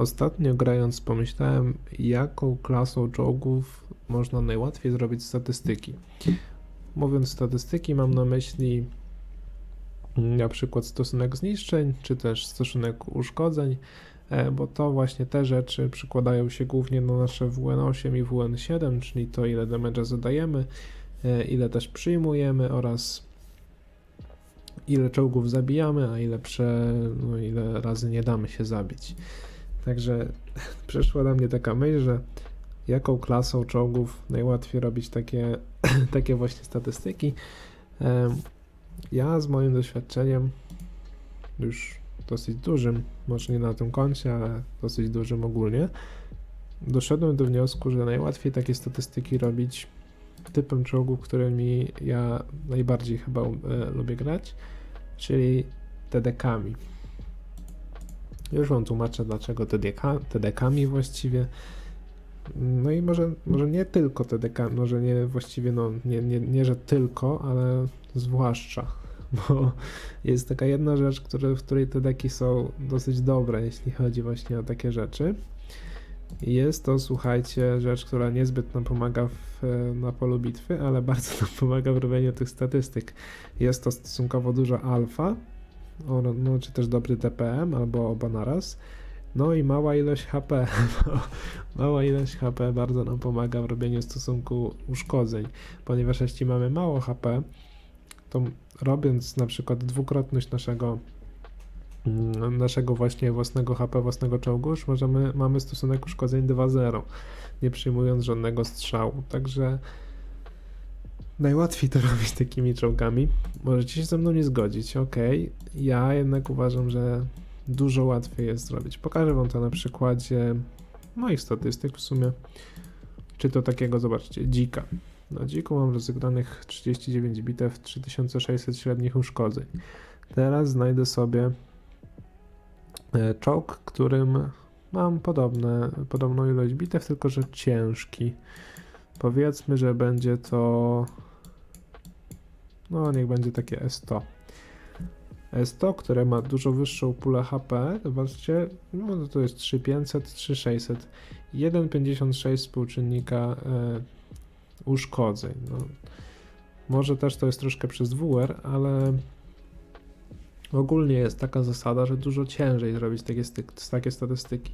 Ostatnio grając pomyślałem, jaką klasą czołgów można najłatwiej zrobić statystyki. Mówiąc statystyki, mam na myśli na przykład stosunek zniszczeń, czy też stosunek uszkodzeń, e, bo to właśnie te rzeczy przykładają się głównie na nasze WN8 i WN7, czyli to ile damage'a zadajemy, e, ile też przyjmujemy oraz ile czołgów zabijamy, a ile, prze, no, ile razy nie damy się zabić. Także przyszła do mnie taka myśl, że jaką klasą czołgów najłatwiej robić takie, takie właśnie statystyki. Ja z moim doświadczeniem, już dosyć dużym, może nie na tym koncie, ale dosyć dużym ogólnie, doszedłem do wniosku, że najłatwiej takie statystyki robić typem czołgów, którymi ja najbardziej chyba e, lubię grać, czyli TDK-ami. Już wam tłumaczę dlaczego TDK, TDK-ami właściwie. No i może, może nie tylko TDK, może nie właściwie, no nie, nie, nie że tylko, ale zwłaszcza, bo jest taka jedna rzecz, które, w której TDK są dosyć dobre, jeśli chodzi właśnie o takie rzeczy. Jest to, słuchajcie, rzecz, która niezbyt nam pomaga w, na polu bitwy, ale bardzo nam pomaga w robieniu tych statystyk. Jest to stosunkowo duża alfa, no, czy też dobry TPM, albo oba naraz. No i mała ilość HP. mała ilość HP bardzo nam pomaga w robieniu stosunku uszkodzeń, ponieważ jeśli mamy mało HP, to robiąc na przykład dwukrotność naszego mm, naszego właśnie własnego HP, własnego czołgu, już możemy, mamy stosunek uszkodzeń 2-0, nie przyjmując żadnego strzału. Także najłatwiej to robić takimi czołgami. Możecie się ze mną nie zgodzić, ok. Ja jednak uważam, że dużo łatwiej jest zrobić. Pokażę wam to na przykładzie moich statystyk w sumie. Czy to takiego, zobaczcie, dzika. Na dziku mam rozegranych 39 bitew, 3600 średnich uszkodzeń. Teraz znajdę sobie e, czołg, którym mam podobne, podobną ilość bitew, tylko że ciężki. Powiedzmy, że będzie to. No, niech będzie takie S100. S100, które ma dużo wyższą pulę HP, zobaczcie, no to jest 3500, 3600, 1,56 współczynnika e, uszkodzeń. No, może też to jest troszkę przez WR, ale ogólnie jest taka zasada, że dużo ciężej zrobić takie, takie statystyki.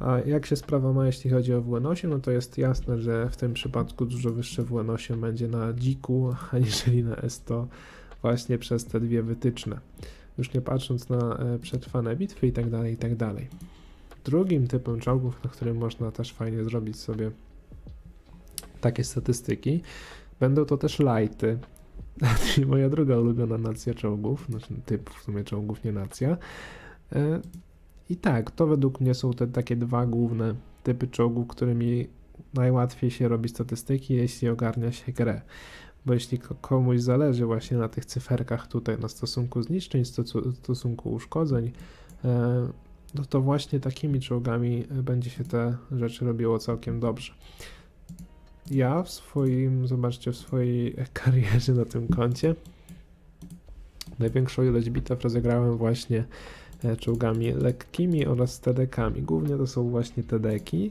A jak się sprawa ma, jeśli chodzi o WN8, no to jest jasne, że w tym przypadku dużo wyższe WN8 będzie na dziku, aniżeli na S100 właśnie przez te dwie wytyczne. Już nie patrząc na e, przetrwane bitwy i tak dalej, i tak dalej. Drugim typem czołgów, na którym można też fajnie zrobić sobie takie statystyki, będą to też lighty, moja druga ulubiona nacja czołgów, znaczy typ w sumie czołgów, nie nacja. E, I tak, to według mnie są te takie dwa główne typy czołgów, którymi najłatwiej się robi statystyki, jeśli ogarnia się grę. Bo jeśli ko- komuś zależy właśnie na tych cyferkach tutaj, na stosunku zniszczeń, stosu- stosunku uszkodzeń, e, no to właśnie takimi czołgami będzie się te rzeczy robiło całkiem dobrze. Ja w swoim, zobaczcie, w swojej karierze na tym koncie największą ilość bitew rozegrałem właśnie e, czołgami lekkimi oraz TDK-ami. Głównie to są właśnie TDK-i.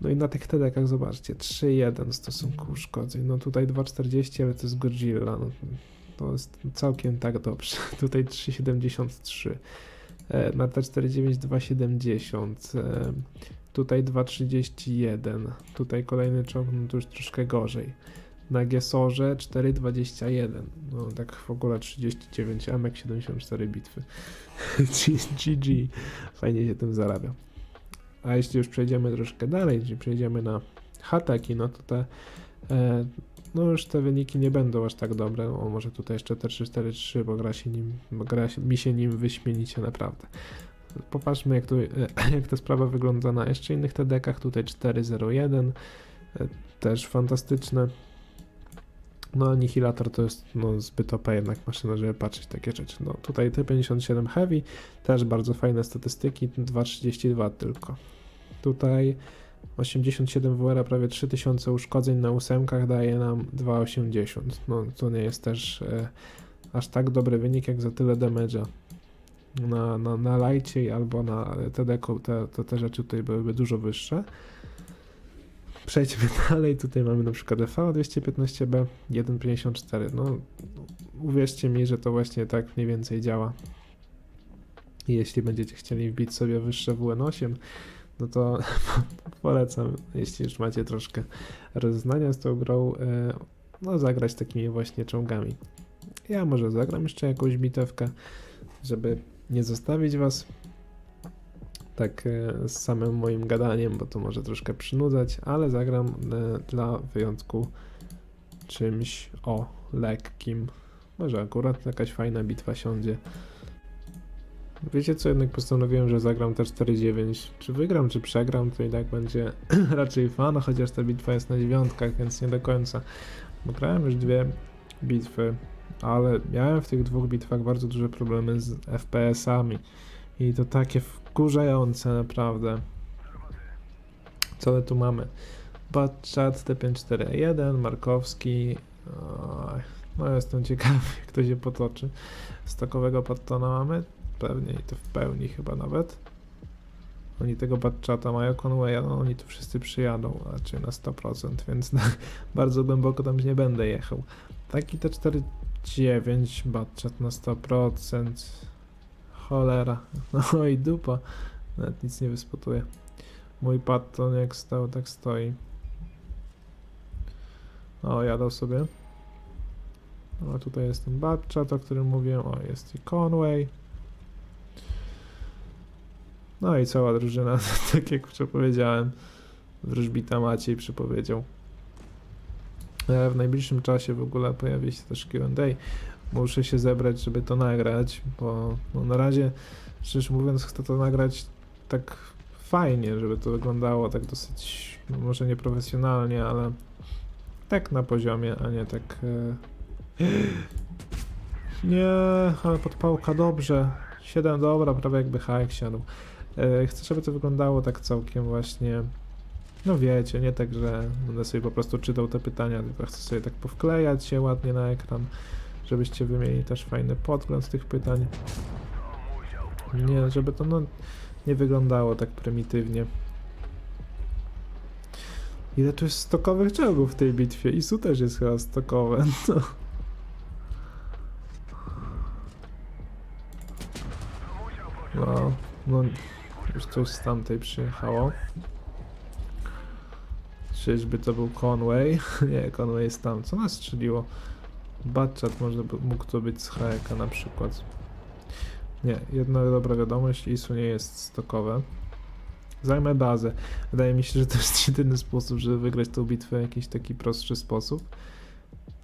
No i na tych TDK-ach zobaczcie, 3-1 w stosunku uszkodzeń. No tutaj 2,40, ale to jest Godzilla. No, to jest całkiem tak dobrze. Tutaj 3,73. E, Na T49 2,70. E, Tutaj 2,31. Tutaj kolejny czołg, no to już troszkę gorzej. Na Gesorze 4,21. No tak w ogóle 39 amek, 74 bitwy. GG. Fajnie się tym zarabia. A jeśli już przejdziemy troszkę dalej, czyli przejdziemy na hataki, no to te, e, no już te wyniki nie będą aż tak dobre. O, może tutaj jeszcze te 3-4-3, bo gra się nim, gra się, mi się nim wyśmienicie naprawdę. Popatrzmy, jak, tu, jak ta sprawa wygląda na jeszcze innych TDK-ach. Tutaj 4-0-1, e, też fantastyczne. No, Annihilator to jest no, zbyt OP jednak maszyna, żeby patrzeć takie rzeczy. No, tutaj T57 Heavy, też bardzo fajne statystyki, 2,32 tylko. Tutaj 87 WR, prawie 3000 uszkodzeń na ósemkach daje nam 2,80. No, to nie jest też e, aż tak dobry wynik jak za tyle damage'a. na, na, na lajcie albo na TDK, te, te, te rzeczy tutaj byłyby dużo wyższe. Przejdźmy dalej, tutaj mamy na przykład EV 215B 1.54, no uwierzcie mi, że to właśnie tak mniej więcej działa. Jeśli będziecie chcieli wbić sobie wyższe WN8, no to polecam, jeśli już macie troszkę rozeznania z tą grą, e, no zagrać takimi właśnie czołgami. Ja może zagram jeszcze jakąś bitewkę, żeby nie zostawić was tak e, z samym moim gadaniem, bo to może troszkę przynudzać, ale zagram e, dla wyjątku czymś o lekkim. Może akurat jakaś fajna bitwa siądzie. Wiecie co, jednak postanowiłem, że zagram te 4-9. Czy wygram, czy przegram, to i tak będzie raczej fan, chociaż ta bitwa jest na dziewiątkach, więc nie do końca. Bo grałem już dwie bitwy, ale miałem w tych dwóch bitwach bardzo duże problemy z FPS-ami. I to takie wkurzające naprawdę. Co my tu mamy? Batchat T541, Markowski. No jestem ciekawy, jak to się potoczy. Stokowego Pattona mamy? Pewnie i to w pełni chyba nawet. Oni tego Batchata mają Conwaya, no oni tu wszyscy przyjadą, raczej na 100%, więc na, bardzo głęboko tam nie będę jechał. Taki T49 Batchat na 100%. Cholera. No i dupa. Nawet nic nie wyspotuje. Mój Patton jak stał, tak stoi. O, jadał sobie. No, tutaj jest ten Batchat, o którym mówiłem. O, jest i Conway. No i cała drużyna, tak jak przepowiedziałem. Wróżbita Maciej przepowiedział. E, W najbliższym czasie w ogóle pojawi się też Q&A. Muszę się zebrać, żeby to nagrać, bo no na razie, szczerze mówiąc, chcę to nagrać tak fajnie, żeby to wyglądało tak dosyć, może nieprofesjonalnie, ale tak na poziomie, a nie tak... E... Nie, ale podpałka dobrze. 7 dobra, prawie jakby hajek siadł. E, Chcę, żeby to wyglądało tak całkiem właśnie. No wiecie, nie tak, że będę sobie po prostu czytał te pytania, tylko chcę sobie tak powklejać się ładnie na ekran, żebyście wy mieli też fajny podgląd tych pytań. Nie, żeby to no, nie wyglądało tak prymitywnie. Ile tu jest stokowych czołgów w tej bitwie? Isu też jest chyba stokowe. No. No, no, już coś z tamtej przyjechało. Czyżby to był Conway? Nie, Conway jest tam. Co nas strzeliło? Batchat może mógł to być z Haeka na przykład. Nie, jedna dobra wiadomość, ISU nie jest stokowe. Zajmę bazę. Wydaje mi się, że to jest jedyny sposób, żeby wygrać tą bitwę w jakiś taki prostszy sposób.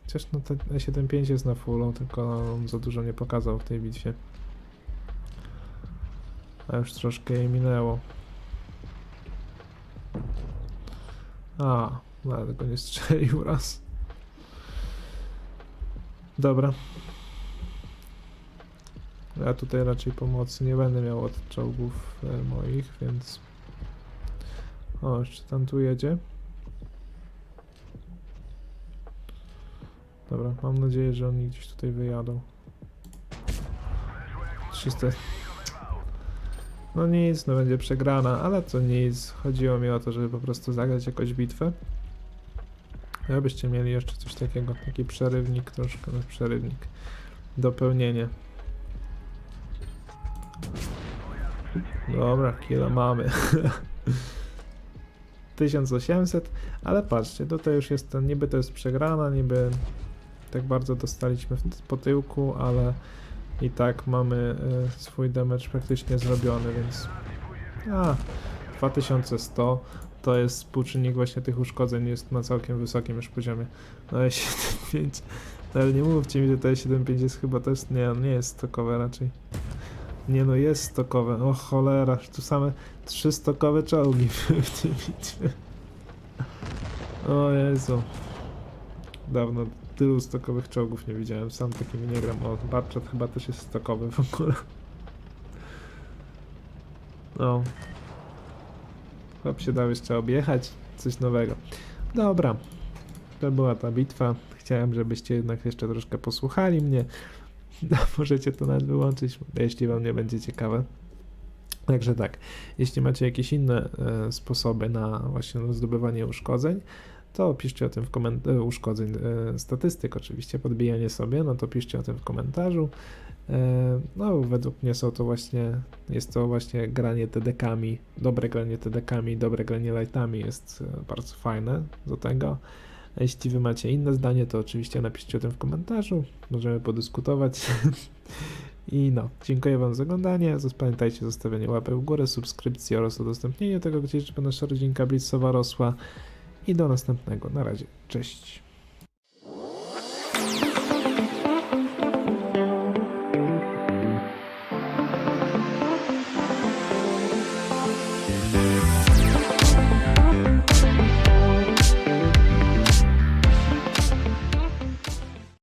Chociaż no ten E75 jest na fullu, tylko on za dużo nie pokazał w tej bitwie. A już troszkę jej minęło. A, nawet go nie strzelił raz. Dobra. Ja tutaj raczej pomocy nie będę miał od czołgów e, moich, więc... O, jeszcze tam tu jedzie. Dobra, mam nadzieję, że oni gdzieś tutaj wyjadą. 300... No nic, no będzie przegrana, ale to nic. Chodziło mi o to, żeby po prostu zagrać jakąś bitwę. Jakbyście mieli jeszcze coś takiego, taki przerywnik troszkę, no przerywnik. Dopełnienie. Dobra, kilo mamy. 1800, ale patrzcie, tutaj już jest ten, niby to jest przegrana, niby tak bardzo dostaliśmy w, po tyłku, ale i tak mamy y, swój damage praktycznie zrobiony, więc a, 2100 to jest współczynnik właśnie tych uszkodzeń, jest na całkiem wysokim już poziomie. No E75, no, ale nie mówcie mi, że to E75 jest chyba też, nie, nie jest stokowe raczej. Nie no, jest stokowe, o cholera, tu same trzy stokowe czołgi były w tej bitwie. O Jezu. Dawno tylu stokowych czołgów nie widziałem, sam takimi nie gram. O, Barczat chyba też jest stokowy w ogóle. No. Chłop się dał jeszcze objechać, coś nowego. Dobra, to była ta bitwa. Chciałem, żebyście jednak jeszcze troszkę posłuchali mnie. No, możecie to nawet wyłączyć, jeśli wam nie będzie ciekawe. Także tak, jeśli macie jakieś inne e, sposoby na właśnie zdobywanie uszkodzeń, to piszcie o tym w komentarzu, uszkodzeń, e, statystyk oczywiście, podbijanie sobie, no to piszcie o tym w komentarzu. E, no, według mnie są to właśnie, jest to właśnie granie TDK-ami, dobre granie TDK-ami, dobre granie lightami jest e, bardzo fajne do tego. Jeśli wy macie inne zdanie, to oczywiście napiszcie o tym w komentarzu, możemy podyskutować. I no, dziękuję wam za oglądanie, pamiętajcie o zostawieniu łapek w górę, subskrypcji oraz udostępnieniu tego gdzieś, żeby nasza rodzinka Blitzowa rosła. I do następnego, na razie, cześć.